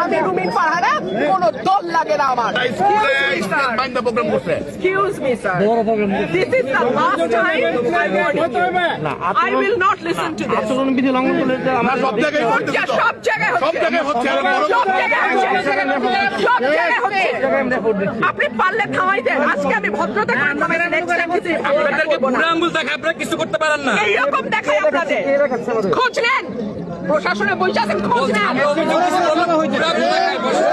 আমি রুমিন ফারহানা কোন দল লাগে না আমার. আচরণ বিধি লঙ্ঘন করলে সব জায়গায় হচ্ছে। সব জায়গায় হচ্ছে। সব জায়গায় হচ্ছে আপনি পারলে থামাই দেন আজকে আমি ভদ্রতা করে থামাই দেন কিছু আপনাদেরকে বুড়ো আঙ্গুল দেখা আপনারা কিছু করতে পারেন না এইরকম দেখাই আপনাদের খোঁজ নেন প্রশাসনে বসে আছেন খোঁজ নেন আমরা অভিযোগ কিছু করব না, বুড়ো আঙ্গুল দেখায় বসে।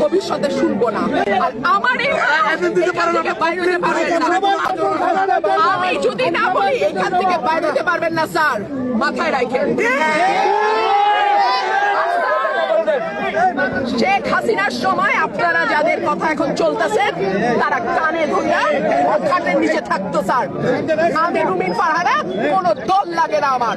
ভবিষ্যতে শুনব না। আর আমার। আমি যদি না বলি এখান থেকে বাইরে পারবেন না স্যার। মাথায় রাখেন। শেখ হাসিনার সময় আপনারা যাদের কথা এখন চলতেছেন তারা কানে ধরে খাটের নিচে থাকতো স্যার। আমি রুমিন ফারহানা কোন দল লাগে না আমার।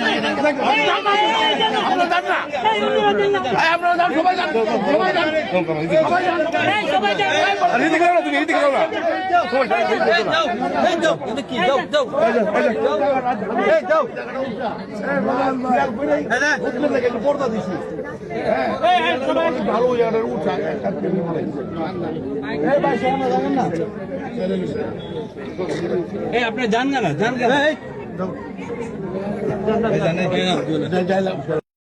আপনারা যান না। আপনারা যাও না, তুমি တော့ဒါနဲ့ကျင်းတော့ပြောတယ်တိုင်းတိုင်းလောက်ပြော